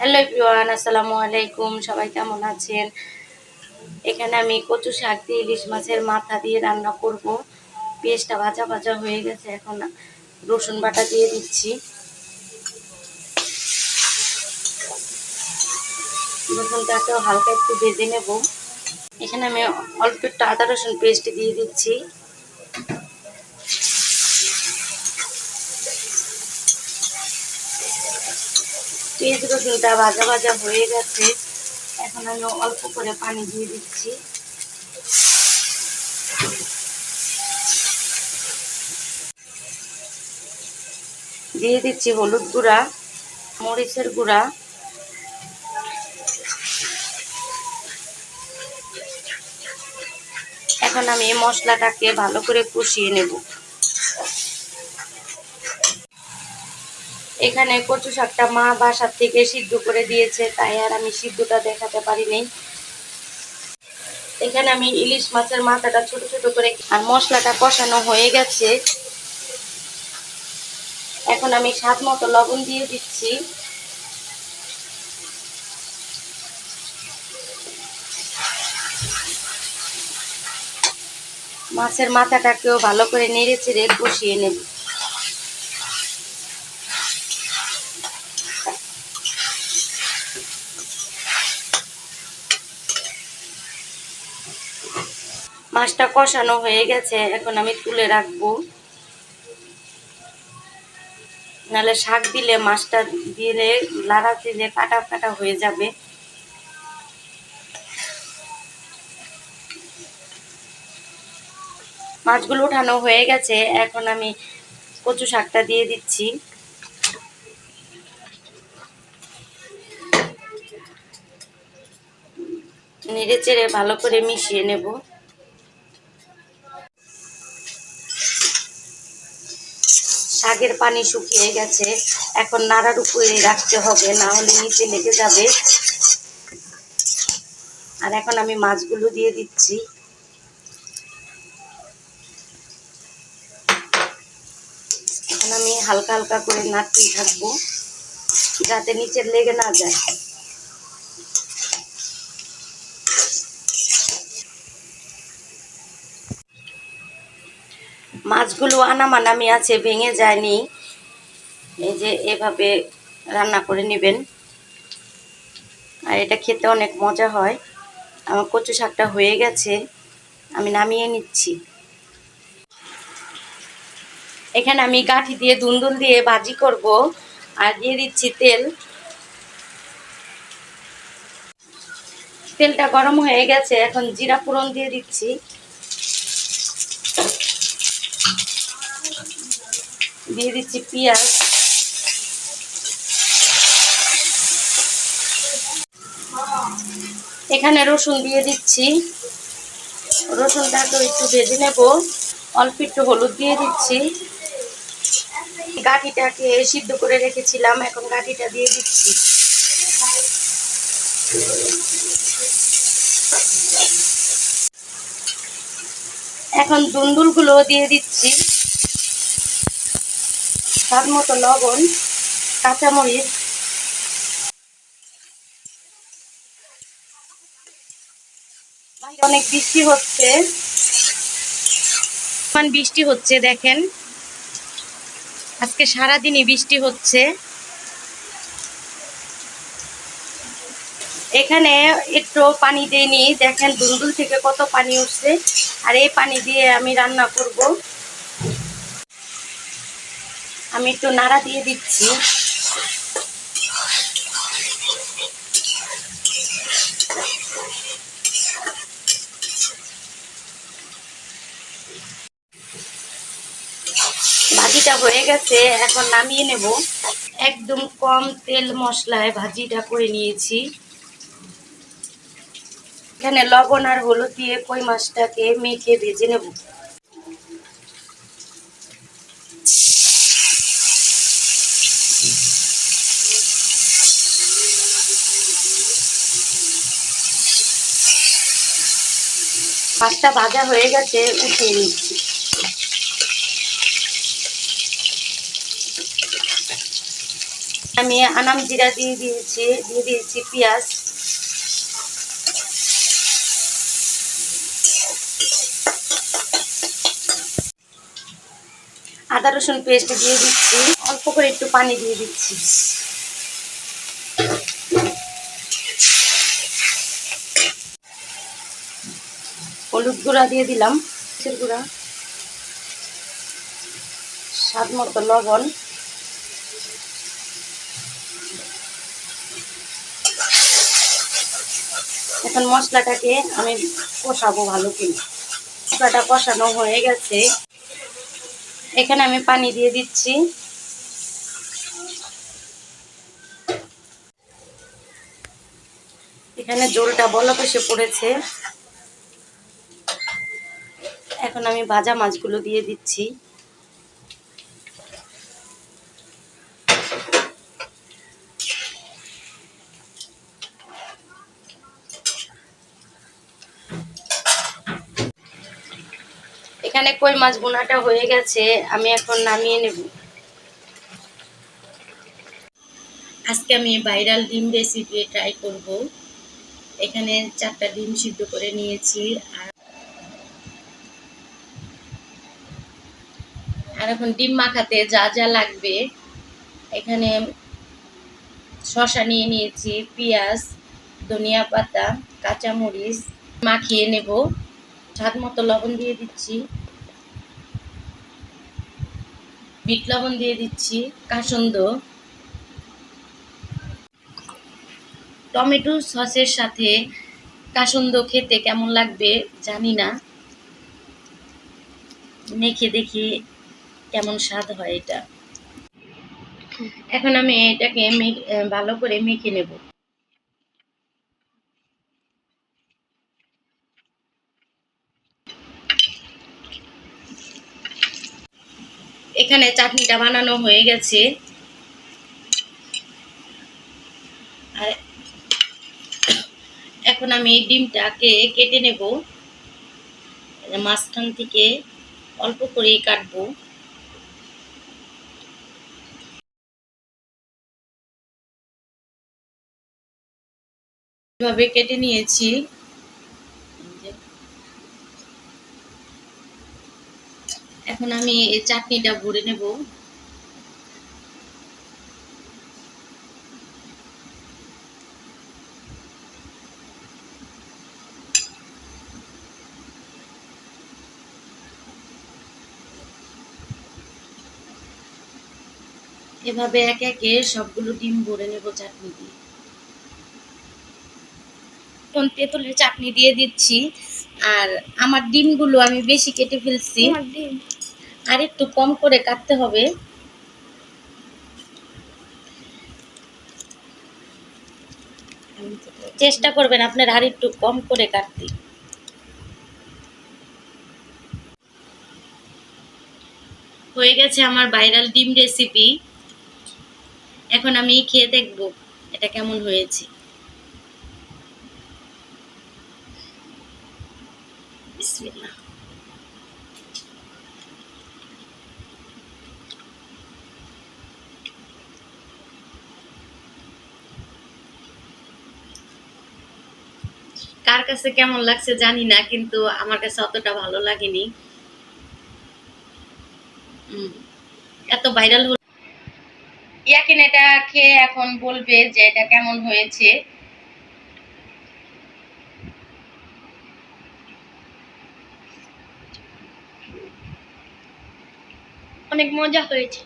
Hello everyone, আসসালামু আলাইকুম। সবাই কেমন আছেন? এখানে আমি কচু শাক দিয়ে ইলিশ মাছের মাথা দিয়ে রান্না করব। পেঁয়াজটা ভাজা ভাজা হয়ে গেছে, এখন রসুন বাটা দিয়ে দিচ্ছি। রসুনটাকেও হালকা একটু ভেজে নেব। এখানে আমি অল্প একটু আদা রসুন পেস্ট দিয়ে দিচ্ছি। পেঁয়াজ রসুনটা ভাজা ভাজা হয়ে গেছে। এখন আমি অল্প করে পানি দিয়ে দিচ্ছি। দিয়ে দিচ্ছি হলুদ গুঁড়া, মরিচের গুঁড়া। এখন আমি এই মশলাটাকে ভালো করে কষিয়ে নেব। এখানে কচু শাকটা মা বাসার থেকে সিদ্ধ করে দিয়েছে, তাই আর আমি সিদ্ধটা দেখাতে পারিনি। এখানে আমি ইলিশ মাছের মাথাটা ছোট ছোট করে আর মশলাটা কষানো হয়ে গেছে। এখন আমি স্বাদ মতো লবণ দিয়ে দিচ্ছি। মাছের মাথাটাকেও ভালো করে নেড়ে চেড়ে বসিয়ে নেব। মাছটা কষানো হয়ে গেছে, এখন আমি তুলে রাখব। নাহলে শাক দিলে মাছটা দিলে লাড়া দিলে কাটা কাটা হয়ে যাবে। মাছগুলো উঠানো হয়ে গেছে, এখন আমি কচু শাকটা দিয়ে দিচ্ছি। নেড়ে চেড়ে ভালো করে মিশিয়ে নেব। শাকের পানি শুকিয়ে গেছে। এখন নাড়ার উপরে রাখতে হবে, না হলে নিচে লেগে যাবে। আর এখন আমি মাছগুলো দিয়ে দিচ্ছি। এখন আমি হালকা হালকা করে নাড়তেই থাকব, যাতে নিচে লেগে না যায়। মাছগুলো আনামানামি আছে, ভেঙে যায়নি। এই যে এভাবে রান্না করে নেবেন। আর এটা খেতে অনেক মজা হয়। আমার কচু শাকটা হয়ে গেছে, আমি নামিয়ে নিচ্ছি। এখানে আমি গাঠি দিয়ে, দুন্দুল দিয়ে ভাজি করব। আর দিয়ে দিচ্ছি তেল। তেলটা গরম হয়ে গেছে, এখন জিরা ফোড়ন দিয়ে দিচ্ছি। দিয়ে দিচ্ছি পেঁয়াজ। এখানে রসুন দিয়ে দিচ্ছি। রসুনটাকে একটু ভেজে নেব। অল্প একটু হলুদ দিয়ে দিচ্ছি। গাঠিটাকে সিদ্ধ করে রেখেছিলাম, এখন গাঠিটা দিয়ে দিচ্ছি। এখন দুন্দুলগুলো দিয়ে দিচ্ছি। স্বাদ মতো লবণ, কাঁচামরিচ। অনেক বৃষ্টি হচ্ছে। বৃষ্টি হচ্ছে, দেখেন। আজকে সারাদিনই বৃষ্টি হচ্ছে। এখানে একটু পানি দিইনি, দেখেন দুলদুল থেকে কত পানি উঠছে। আর এই পানি দিয়ে আমি রান্না করব। আমি একটু নাড়া দিয়ে দিচ্ছি। ভাজিটা হয়ে গেছে, এখন নামিয়ে নেব। একদম কম তেল মশলায় ভাজিটা করে নিয়েছি। এখানে লবণ আর হলুদ দিয়ে কই মাছটাকে মেখে ভেজে নেব। মাছটা ভাজা হয়ে গেছে, উঠিয়ে নিচ্ছি। আমি আনাম জিরা দিয়ে দিয়েছি দিয়ে দিয়েছি পেঁয়াজ। আদা রসুন পেস্ট দিয়ে দিচ্ছি, অল্প করে একটু পানি দিয়ে দিচ্ছি। হলুদ গুঁড়া দিয়ে দিলাম কিসের গুঁড়া, স্বাদ মতো লবণ, এখন মশলাটাকে আমি কষাবো ভালো করে। মশলাটা কষানো হয়ে গেছে। এখানে আমি পানি দিয়ে দিচ্ছি। এখানে জলটা বলক এসে পড়েছে। এখন আমি ভাজা মাছগুলো দিয়ে দিচ্ছি। এখানে কই মাছ বোনাটা হয়ে গেছে, আমি এখন নামিয়ে নেব। আজকে আমি ভাইরাল ডিম রেসিপি ট্রাই করব। এখানে চারটা ডিম সিদ্ধ করে নিয়েছি, আর এখন ডিম মাখাতে যা যা লাগবে, এখানে শসা নিয়ে নিয়েছি, পেঁয়াজ, ধনিয়া পাতা, কাঁচামরিচ মাখিয়ে নেব। স্বাদ মতো লবণ দিয়ে দিচ্ছি। বিট লবণ দিয়ে দিচ্ছি, কাসন্দ। টমেটো সসের সাথে কাসন্দ খেতে কেমন লাগবে জানি না। মেখে দেখি। কেমন স্বাদ হয় এটা? এখন আমি এটাকে ভালো করে মেখে নেব। এখানে চাটনিটা বানানো হয়ে গেছে। আর এখন আমি ডিমটাকে কেটে নেব। মাঝখান থেকে অল্প করেই কাটবো। এভাবে কেটে নিয়েছি। এখন আমি এই চাটনিটা ভরে নেব। এভাবে একে একে সবগুলো ডিম ভরে নেব চাটনি দিয়ে। এখন তেঁতুলের চাটনি দিয়ে দিচ্ছি। আর আমার ডিমগুলো আমি বেশি কেটে ফেলছি। আর একটু কম করে কাটতে হবে। চেষ্টা করবেন আপনার আর একটু কম করে কাটতে। হয়ে গেছে আমার ভাইরাল ডিম রেসিপি এখন আমি খেয়ে দেখব এটা কেমন হয়েছে। বিসমিল্লাহ কার কাছে কেমন লাগছে জানি না, কিন্তু আমার কাছে অতটা ভালো লাগেনি। এত ভাইরাল হল ইয়াকিন এটা খেয়ে এখন বলবে যে এটা কেমন হয়েছে। অনেক মজা হয়েছে।